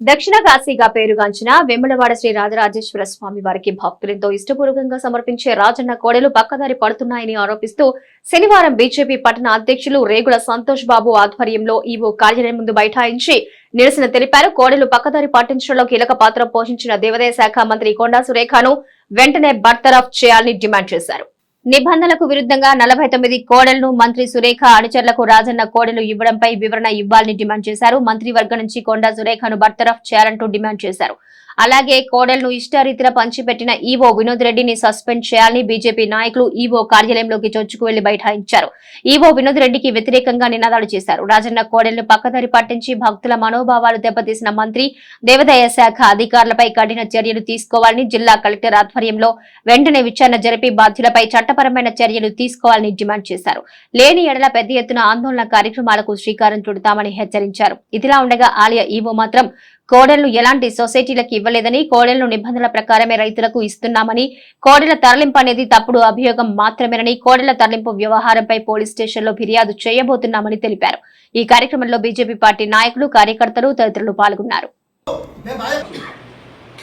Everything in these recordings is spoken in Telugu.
దక్షిణ కాశీగా పేరుగాంచిన వెమ్మడవాడ శ్రీ రాజరాజేశ్వర స్వామి వారికి భక్తులతో ఇష్టపూర్వకంగా సమర్పించే రాజన్న కోడెలు పక్కదారి పడుతున్నాయని ఆరోపిస్తూ శనివారం బీజేపీ పట్టణ అధ్యక్షులు రేగుల సంతోష్ బాబు ఆధ్వర్యంలో ఈవో కార్యాలయం ముందు బైఠాయించి నిరసన తెలిపారు. కోడెలు పక్కదారి పట్టించడంలో కీలక పాత్ర పోషించిన దేవాదాయ శాఖ మంత్రి కొండా సురేఖను వెంటనే బర్తరఫ్ చేయాలని డిమాండ్ చేశారు. నిబంధనలకు విరుద్ధంగా నలభై తొమ్మిది కోడలను మంత్రి సురేఖ అనుచరులకు రాజన్న కోడలు ఇవ్వడంపై వివరణ ఇవ్వాలని డిమాండ్ చేశారు. మంత్రివర్గం నుంచి కొండా సురేఖను బర్తరఫ్ చేయాలంటూ డిమాండ్ చేశారు. అలాగే కోడలను ఇష్టారీతిన పంచిపెట్టిన ఈవో వినోద్ రెడ్డిని సస్పెండ్ చేయాలని బీజేపీ నాయకులు ఈవో కార్యాలయంలోకి చొచ్చుకు వెళ్ళి బైఠాయించారు. ఈవో వినోద్ రెడ్డికి వ్యతిరేకంగా నినాదాలు చేశారు. రాజన్న కోడెలను పక్కదారి పట్టించి భక్తుల మనోభావాలు దెబ్బతీసిన మంత్రి దేవాదాయ శాఖ అధికారులపై కఠిన చర్యలు తీసుకోవాలని జిల్లా కలెక్టర్ ఆధ్వర్యంలో వెంటనే విచారణ జరిపి బాధ్యులపై చట్టపరమైన చర్యలు తీసుకోవాలని డిమాండ్ చేశారు. లేని ఎడల పెద్ద ఎత్తున ఆందోళన కార్యక్రమాలకు శ్రీకారం చుడతామని హెచ్చరించారు. ఇదిలా ఉండగా ఆలయ ఈవో మాత్రం కోడెలను ఎలాంటి సొసైటీలకు ఇవ్వలేదని కోడెలను నిబంధనల ప్రకారమే రైతులకు ఇస్తున్నామని కోడెల తరలింపు అనేది తప్పుడు అభియోగం మాత్రమేనని కోడెల తరలింపు వ్యవహారంపై పోలీస్ స్టేషన్లో ఫిర్యాదు చేయబోతున్నామని తెలిపారు. ఈ కార్యక్రమంలో బీజేపీ పార్టీ నాయకులు కార్యకర్తలు తదితరులు పాల్గొన్నారు.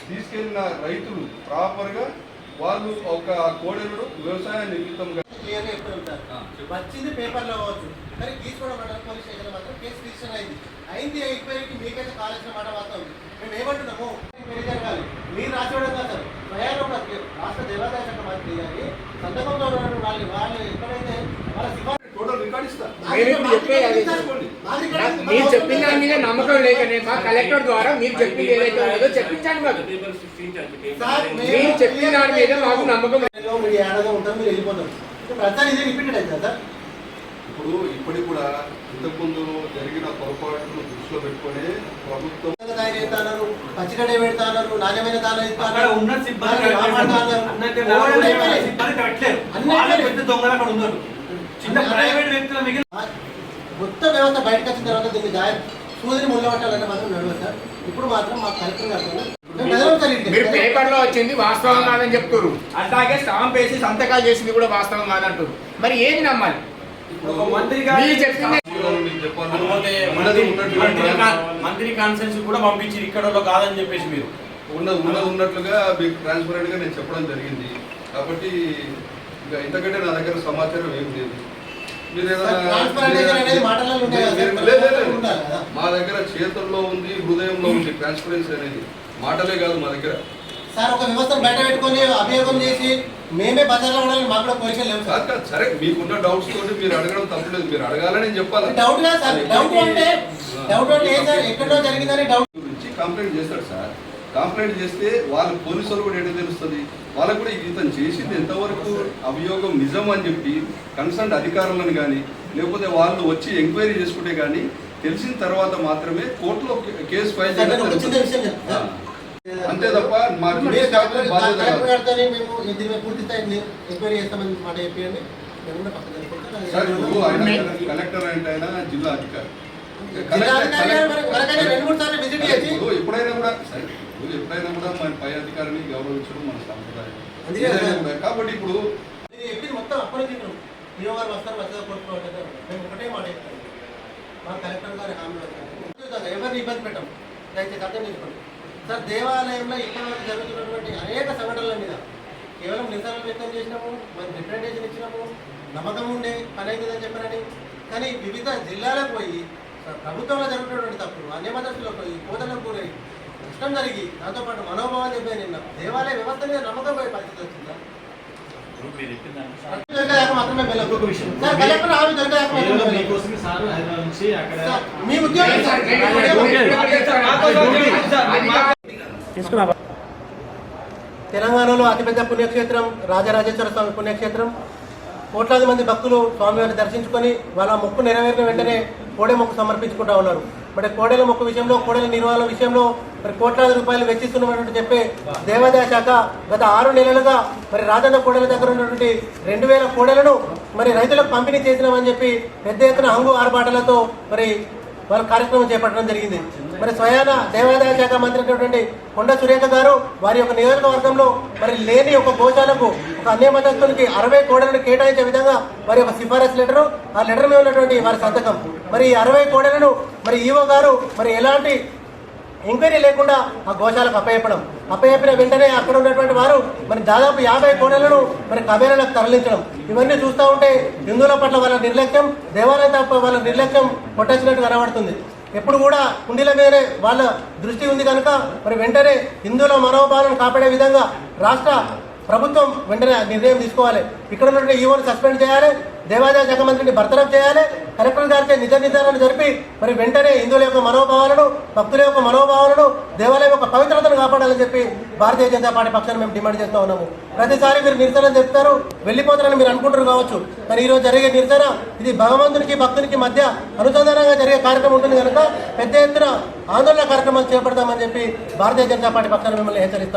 తీసుకెళ్ళిన రైతులు ప్రాపర్గా వాళ్ళు ఒక కోడెలు వ్యవసాయ నిమిత్తంగా క్లియర్గా ఎప్పుడు ఉంటారు. వచ్చింది పేపర్లో అవ్వచ్చు. కానీ తీసుకోవడం మండల పోలీస్ స్టేషన్ మాత్రం కేసు రిజిస్టర్ అయింది. అయింది ఎంక్వైరీకి మీకైతే కావాల్సిన మాట వాస్తవం మేము ఏమంటున్నాము ఎంక్వైరీ జరగాలి మీరు రాసివ్వడం కాదు సార్ స్వయాన ఒక రాష్ట్ర దేవాదాయ శాఖ మంత్రి గారి సందర్భంలో ఉన్న వాళ్ళు వాళ్ళు ఎక్కడైతే వాళ్ళ సిఫార్సు టోటల్ రికార్డ్ ఇస్తా మీరు చెప్పిన దాని మీద నమ్మకం లేకనే మా కలెక్టర్ ద్వారా మీరు చెప్పింది ఏదైతే ఉన్నదో మాకు. సార్, మేము మీరు చెప్పిన దాని మీద మాకు నమ్మకం ఇప్పుడు ఇప్పటికి కూడా ఇంతకుముందు జరిగిన పొరపాటును దృష్టిలో పెట్టుకొని ప్రభుత్వం పచ్చిగడ్డ పెడతాన్నారు నాణ్యమైన దాన ఉన్న సిబ్బంది అన్నట్టు దొంగలు అక్కడ ఉన్నారు. చిన్న ప్రైవేట్ వ్యక్తుల మిగిలిన మొత్తం వ్యవస్థ బయటకు వచ్చిన తర్వాత దీన్ని దాయ సూదిని ముళ్ళ పట్టాలంటే మాత్రం నడవదు సార్. ఇప్పుడు మాత్రం మాకు కలెక్టర్ గారు. మీరు పేపర్లో వచ్చింది వాస్తవం కాదని చెప్తారు అట్లాగే స్టాంప్ వేసి సంతకాలు చేసింది కూడా వాస్తవం కాదంటారు మరి ఏది నమ్మాలి? ఒక మంత్రి గారు మీరు చెప్పింది మంత్రి ఉన్నట్టుగా మంత్రి కాన్- మంత్రి కాన్ఫరెన్స్ కూడా పంపించి ఇక్కడ కాదని చెప్పేసి మీరు. ఉన్నది ఉన్నది ఉన్నట్లుగా మీకు ట్రాన్స్పరెంట్గా నేను చెప్పడం జరిగింది. కాబట్టి ఇంకా ఇంతకంటే నా దగ్గర సమాచారం ఏం లేదు. మా దగ్గర చేతుల్లో ఉంది హృదయంలో ఉంది ట్రాన్స్పరెన్సీ అనేది. మాటలే కాదు మా దగ్గర. సార్ ఒక వ్యవస్థను బయట పెట్టుకొని అభియోగం చేసి మేమే బజార్లో ఉండాలని మాకు కూడా పొజిషన్ లేవు సార్. సరే మీకున్న డౌట్స్ తోటి మీరు అడగడం తప్పలేదు. మీరు అడగాలని నేను చెప్పాలి? డౌట్ కాదు సార్? డౌట్ అంటే డౌట్ అంటే ఏం సార్? ఎక్కడో జరిగిందని డౌట్ గురించి కంప్లైంట్ చేస్తాడు సార్. కంప్లైంట్ చేస్తే వాళ్ళ పోలీసులు కూడా ఎటు తెలుస్తుంది? వాళ్ళకు కూడా ఇతను చేసింది ఎంతవరకు అభియోగం నిజం అని చెప్పి కన్సర్న్ అధికారులను కానీ లేకపోతే వాళ్ళు వచ్చి ఎంక్వైరీ చేసుకుంటే కానీ తెలిసిన తర్వాత మాత్రమే కోర్టులో కేసు ఫైల్ చేయడం ఆ. అంతే తప్ప మా కలెక్టర్ అంటే ఆయన జిల్లా అధికారి? ఎప్పుడైనా కూడా ఇప్పుడు ఎప్పుడైనా కూడా మన పై అధికారిని గౌరవించడం మన సంప్రదాయం. కాబట్టి ఇప్పుడు మొత్తం. ఈఓ గారు వస్తారు వచ్చేదా కొట్టుకోవట్లేదు మేము ఒకటే మాట చెప్తాం మా కలెక్టర్ గారి హామీ వస్తారు. ఎవరిని ఇబ్బంది పెట్టాం దయచేసి అర్థం చేసుకోండి సార్ దేవాలయంలో ఇప్పటివరకు జరుగుతున్నటువంటి అనేక సంఘటనల మీద కేవలం నిరసనలు వ్యక్తం చేసినాము మరి రిప్రజెంటేషన్ ఇచ్చినాము నమ్మకం ఉండే పని అవుతుందని చెప్పారని కానీ వివిధ జిల్లాలకు పోయి సార్ ప్రభుత్వంలో జరుగుతున్నటువంటి తప్పులు అన్యమదస్తులకు పోయి కోతలకు గురై నష్టం జరిగి దాంతోపాటు మనోభావం చెప్పే నిన్న దేవాలయ వ్యవస్థ మీద నమ్మకం పోయే పరిస్థితి వచ్చిందా? మీ ఉద్యోగం. తెలంగాణలో అతిపెద్ద పుణ్యక్షేత్రం రాజరాజేశ్వర స్వామి పుణ్యక్షేత్రం. కోట్లాది మంది భక్తులు స్వామివారిని దర్శించుకొని వాళ్ళ మొక్కు నెరవేరిన వెంటనే కోడె మొక్కు సమర్పించుకుంటా ఉన్నారు. మరి కోడెల మొక్కు విషయంలో కోడెల నిర్వహణ విషయంలో మరి కోట్లాది రూపాయలు వెచ్చిస్తున్నటువంటి చెప్పే దేవాదాయ శాఖ గత ఆరు నెలలుగా మరి రాజన్న కోడెల దగ్గర ఉన్నటువంటి రెండు వేల కోడెలను మరి రైతులకు పంపిణీ చేసినామని చెప్పి పెద్ద ఎత్తున హంగు ఆర్భాటలతో మరి వాళ్ళ కార్యక్రమం చేపట్టడం జరిగింది. మరి స్వయాన దేవాదాయ శాఖ మంత్రి అయినటువంటి కొండ సురేఖ గారు వారి యొక్క నియోజకవర్గంలో మరి లేని ఒక గోశాలకు ఒక అన్యమతస్తునికి అరవై కోడలను కేటాయించే విధంగా వారి యొక్క సిఫారసు లెటరు ఆ లెటర్ మీద ఉన్నటువంటి వారి సంతకం. మరి ఈ అరవై కోడలను మరి ఈవో గారు మరి ఎలాంటి ఎంక్వైరీ లేకుండా ఆ గోశాలకు అప్పయప్పడం అప్పయప్పిన వెంటనే అక్కడ ఉన్నటువంటి వారు మరి దాదాపు యాభై కోడలను మరి కబేరాలకు తరలించడం. ఇవన్నీ చూస్తూ ఉంటే హిందువుల పట్ల వాళ్ళ నిర్లక్ష్యం దేవాలయం తప్ప వాళ్ళ నిర్లక్ష్యం కొట్టచ్చినట్టు కనబడుతుంది. ఎప్పుడు కూడా కుండీల మీదనే వాళ్ళ దృష్టి ఉంది కనుక మరి వెంటనే హిందువుల మనోభావాలను కాపాడే విధంగా రాష్ట్ర ప్రభుత్వం వెంటనే నిర్ణయం తీసుకోవాలి. ఇక్కడ ఉన్నటువంటి ఈవోని సస్పెండ్ చేయాలి దేవాదాయ శాఖ మంత్రిని బర్తరఫ్ చేయాలి కలెక్టర్ గారిచే నిజ నిర్ధారణ జరిపి మరి వెంటనే హిందువుల యొక్క మనోభావాలను భక్తుల యొక్క మనోభావాలను దేవాలయం యొక్క పవిత్రతను కాపాడాలని చెప్పి భారతీయ జనతా పార్టీ పక్షాన్ని మేము డిమాండ్ చేస్తూ ఉన్నాము. ప్రతిసారి మీరు నిరసన చెప్తారు వెళ్ళిపోతారని మీరు అనుకుంటారు కావచ్చు. కానీ ఈ రోజు జరిగే నిరసన ఇది భగవంతునికి భక్తునికి మధ్య అనుసంధానంగా జరిగే కార్యక్రమం ఉంటుంది కనుక పెద్ద ఎత్తున ఆందోళన కార్యక్రమాలు చేపడతామని చెప్పి భారతీయ జనతా పార్టీ పక్షాన్ని మిమ్మల్ని హెచ్చరిస్తాం.